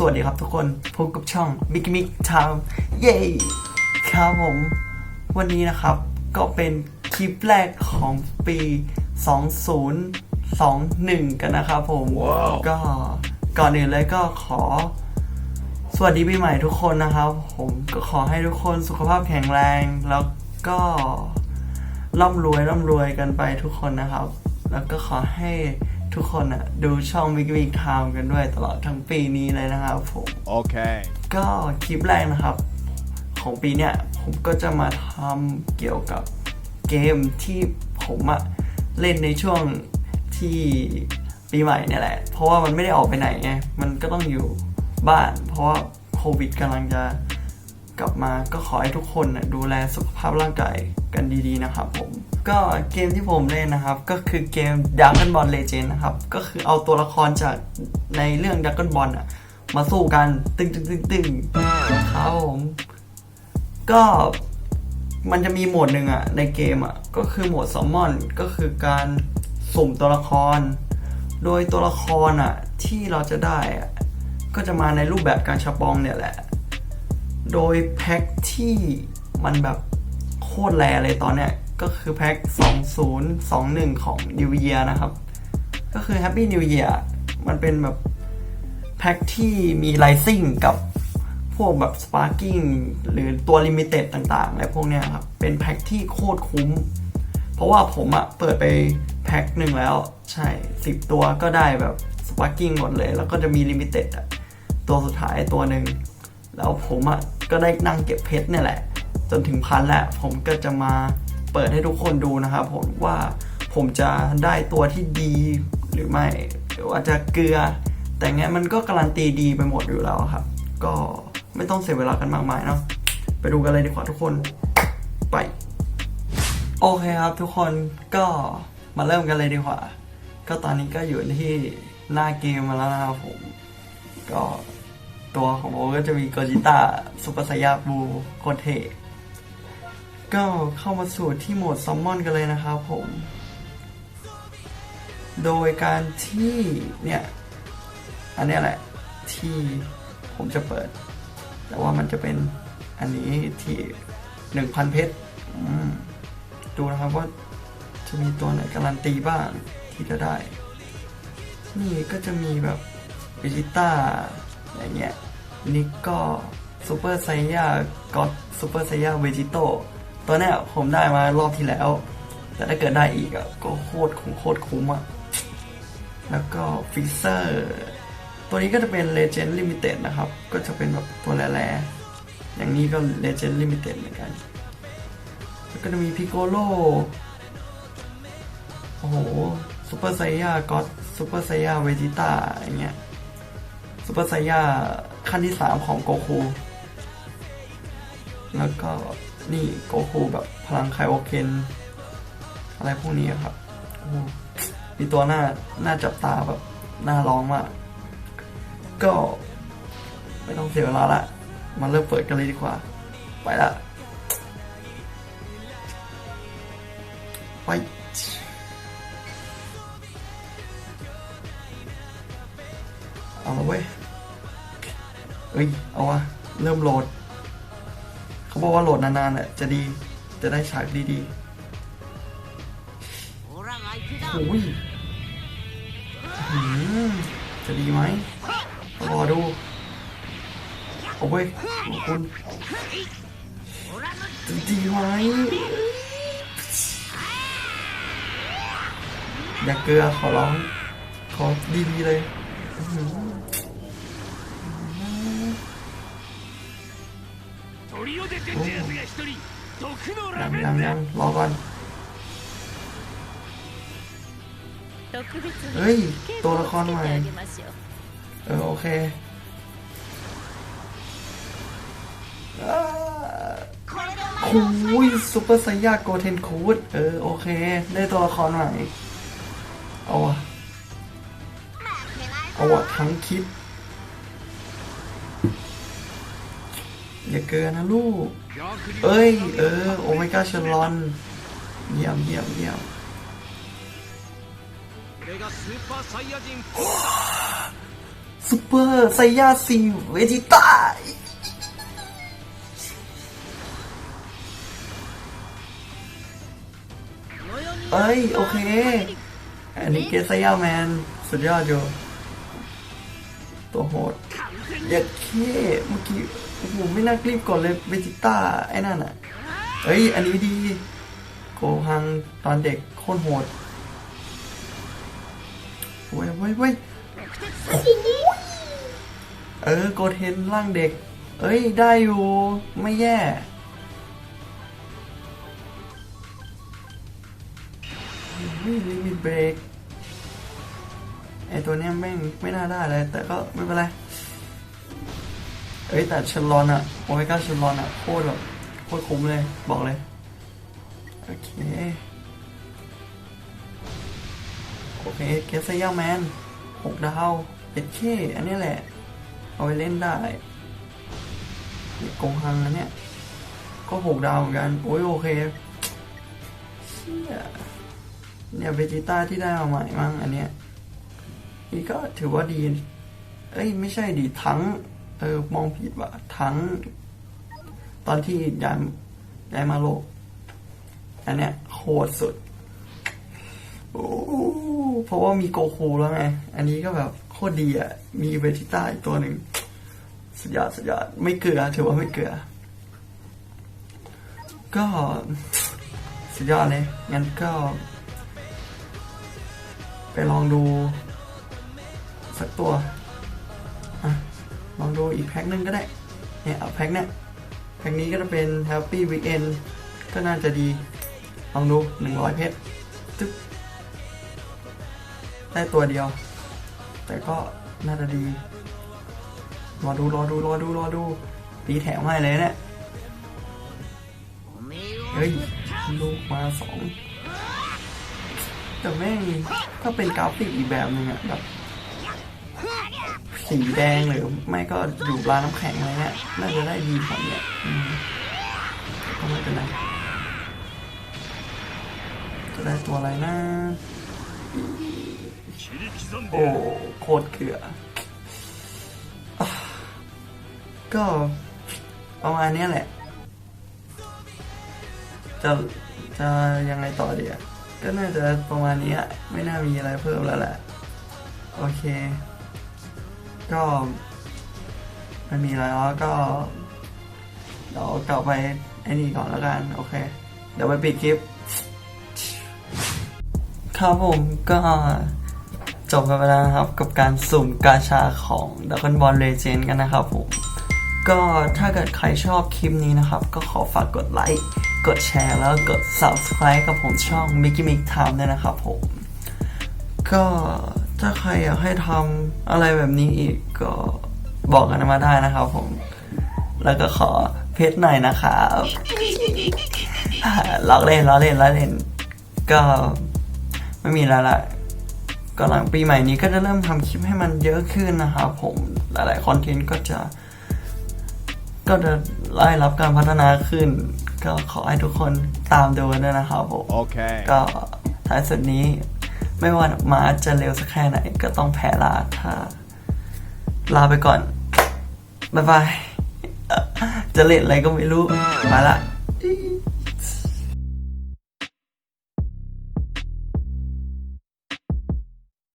สวัสดีครับทุกคนพบกับช่องมิกมิกทามเย้ครับผม วันนี้นะครับก็เป็นคลิปแรกของปี 2021 กันนะครับผมก็ก่อนอื่นเลยก็ขอ สวัสดีปีใหม่ทุกคนนะครับ ผมก็ขอให้ทุกคนสุขภาพแข็งแรง แล้วก็ร่ำรวยร่ำรวยกันไปทุกคนนะครับ แล้วก็ขอให้ ทุกคนอะดูช่องวิกวิกทามกันด้วยตลอดทั้งปีนี้เลยนะครับผม Okay. ก็คลิปแรกนะครับ ของปีเนี้ยผมก็จะมาทำเกี่ยวกับเกมที่ผมอะเล่นในช่วงที่ปีใหม่เนี่ยแหละ เพราะว่ามันไม่ได้ออกไปไหนไง มันก็ต้องอยู่บ้าน เพราะว่าโควิดกำลังจะกลับมาก็ขอให้ทุกคนนะดูแลสุขภาพร่างกาย กันดีๆนะครับผม ก็เกมที่ผมเล่นนะครับ ก็คือเกม Dragon Ball Legend นะครับ ก็คือเอาตัวละครจากในเรื่อง Dragon Ball อะมาสู้กัน ตึงตึงตึงตึงครับผม ก็มันจะมีโหมดหนึ่งอะในเกมอะก็คือโหมดซัมมอนก็คือการสุ่มตัวละคร โดยตัวละครอะที่เราจะได้อะก็จะมาในรูปแบบการชาปองเนี่ยแหละ โดยแพ็คที่มันแบบ ตรแรเลยตอนเนี้ย ก็คือแพ็ค2021 ของ New Year นะครับ ก็คือ Happy New Year มันเป็นแบบแพ็คที่มีไลซิ่งกับพวกแบบ Sparking หรือตัว Limited ต่างๆอะไรพวกเนี้ยครับ เป็นแพ็คที่โคตรคุ้ม เพราะว่าผมอะเปิดไปแพ็คหนึ่งแล้ว ใช่ 10 ตัวก็ได้แบบ Sparking หมดเลย แล้วก็จะมี Limited อะตัวสุดท้ายตัวหนึ่ง แล้วผมอะก็ได้นั่งเก็บเพชรเนี่ยแหละ จนถึงพันแล้วผมก็จะมาเปิดให้ทุกคนดูนะครับผมว่าผมจะได้ตัวที่ดีหรือไม่หรือว่าจะเกลือ แต่เงี้ยมันก็การันตีดีไปหมดอยู่แล้วครับ ก็ไม่ต้องเสียเวลากันมากมายเนาะไปดูกันเลยดีกว่าทุกคนไป โอเคครับทุกคนก็มาเริ่มกันเลยดีกว่า ก็ตอนนี้ก็อยู่ที่หน้าเกมมาแล้วนะครับผม ก็ตัวของผมก็จะมีโกจิต้าซุปเปอร์ไซยาบูโคเท ก็เข้ามาสู่ที่โหมดซัมมอนกันเลยนะครับผม โดยการที่เนี่ยอันนี้แหละที่ผมจะเปิด แต่ว่ามันจะเป็นอันนี้ที่หนึ่งพันเพชรดูนะครับว่าจะมีตัวไหนการันตีบ้างที่จะได้ นี่ก็จะมีแบบเวจิต้าอย่างเงี้ยนี่ก็ซูเปอร์ไซยาก็ซูเปอร์ไซยาเวจิโต ตัวเนี้ยผมได้มารอบที่แล้ว แต่ถ้าเกิดได้อีกอะก็โคตรคุ้มโคตรคุ้มอะ แล้วก็ฟิเซอร์ตัวนี้ก็จะเป็น Legend Limited นะครับ ก็จะเป็นแบบตัวแร่ๆอย่างนี้ก็ Legend Limited เหมือนกัน แล้วก็จะมีพิโกโลโอ้โหซูเปอร์ไซยาก็ซูเปอร์ไซยาเวจิต้าอย่างเงี้ยซูเปอร์ไซยาขั้นที่สามของโกคู แล้วก็ นี่โกคูแบบพลังไคโอเคนอะไรพวกนี้ครับมีตัวหน้าหน้าจับตาแบบหน่าร้องมาก ก็ไม่ต้องเสียเวลาละมาเริ่มเปิดกันเลยดีกว่า ไปละไปเอาละเว้ยเอ้ย เอาวะ เริ่มโหลด เขาบอกว่าโหลดนานๆน่ะจะดีจะได้ฉากดีๆโอ้ยหืมจะดีไหมรอดูโอ้ยขอบคุณจะดีไหมอย่าเกลือขอร้องขอดีๆเลย リオで出たやつが一人毒の ยั ラ ง ベ ยัง ン ยั だ งรอก่อน 特別 เฮ้ย に ตัวละครใหม่ つけてあげましょう เออโอเคอ่าคุยซูเปอร์ไซยาโกเทนคูดเออโอเค ได้ตัวละครใหม่ เอาวะเอาวะทั้งคลิป อย่าเกินนะลูก เอ้ย เออ โอเมก้าเชลอนเยี่ยมเยี่ยมเยี่ยมซูเปอร์ไซยาซีเวจิต้าเอ้ย โอเค อันนี้เกสไยาแมน สุดยอดอยู่ตัวโหดอย่าเค้เมื่อกี้ โอ้โหไม่น่ากรีบก่อนเลยเวจิต้าไอ้นั่นอะเอ้ย อันนี้ดี โกฮังตอนเด็กโคตรโหดเว้ยเว้ยเว้ยเออ โกเทนร่างเด็ก เอ้ย ได้อยู่ ไม่แย่ลิมิตเบรกไอตัวเนี้ยแม่งไม่น่าได้เลย แต่ก็ไม่เป็นไร เอ้ยแต่เชลลอนอะโอเมก้าเชลลอนอะโคตรแบบโคตรคุ้มเลยบอกเลย โอเค โอเคเกสยาแมนหกดาวเป็นเคอันนี้แหละ เอาไปเล่นได้นี่โกฮังอันเนี้ยก็หกดาวเหมือนกัน โอ้ยโอเคเชี่ยเนี่ยเวจิต้าที่ได้มาใหม่มั้งอันเนี้ยนี่ก็ถือว่าดี เอ้ยไม่ใช่ดีทั้ง เออมองผิดว่ะทั้ง ตอนที่ย้ายย้ายมาโลก อันเนี้ยโคตรสุดโอ้เพราะว่ามีโกคูแล้วไง อันนี้ก็แบบโคตรดีอะ มีเวจิต้าอีกตัวหนึ่งสุดยอดสุดยอดไม่เกลือถือว่าไม่เกลือ ก็สุดยอดเลย งั้นก็ ไปลองดู สักตัว พ็คหนึงก็ได้ เนี่ยเอาแพ็คเนี่ยแพ็คนี้ก็จะเป็น Happy Weekend ก็น่าจะดี ลองดูหนึ่งร้อยเพชรตึ๊บได้ตัวเดียว แต่ก็น่าจะดี รอดู รอดู รอดู รอดูปีแถมให้เลยเนี่ย เฮ้ย ลูกมาสองแต่แม่งถ้าเป็นกราฟิกอีกแบบหนึงอะแบบ สีแดงหรือไม่ก็อยู่ร้านน้ำแข็งอะไรเงี้ยน่าจะได้ดีกว่าเนี้ยก็ไม่เป็นไรจะได้ตัวอะไรนะโอ้โคตรเกลือก็ประมาณนี้แหละ จะจะยังไงต่อเดียก็น่าจะประมาณนี้ไม่น่ามีอะไรเพิ่มแล้วแหละ โอเค ก็ไม่มีอะไรแล้วก็เดี๋ยวกลับไปไอ้นี่ก่อนแล้วกัน โอเค เดี๋ยวไปปิดคลิป ครับผมก็จบกันไปแล้วนะครับ กับการสุ่มกาชาของ Dragon Ball Legend กันนะครับผม ก็ถ้าเกิดใครชอบคลิปนี้นะครับ ก็ขอฝากกดไลค์ กดแชร์แล้วกด Subscribe กับผมช่อง Mickey Mick Time ด้วยนะครับผม ก็ ถ้าใครอยากให้ทำอะไรแบบนี้อีกก็บอกกันมาได้นะครับผม แล้วก็ขอเพจหน่อยนะครับล้อเล่นล้อเล่นล้อเล่น ก็ไม่มีแล้วละก็หลังปีใหม่นี้ก็จะเริ่มทำคลิปให้มันเยอะขึ้นนะครับผม หลายๆคอนเทนต์ก็จะ ก็จะได้รับการพัฒนาขึ้น ก็ขอให้ทุกคนตามดูด้วยนะครับผม Okay. ก็ท้ายสุดนี้ ไม่ว่ามาร์จะเร็วสักแค่ไหนก็ต้องแพ้ลาถ้า ลาไปก่อน บ๊ายบาย จะเล่นอะไรก็ไม่รู้ มาละ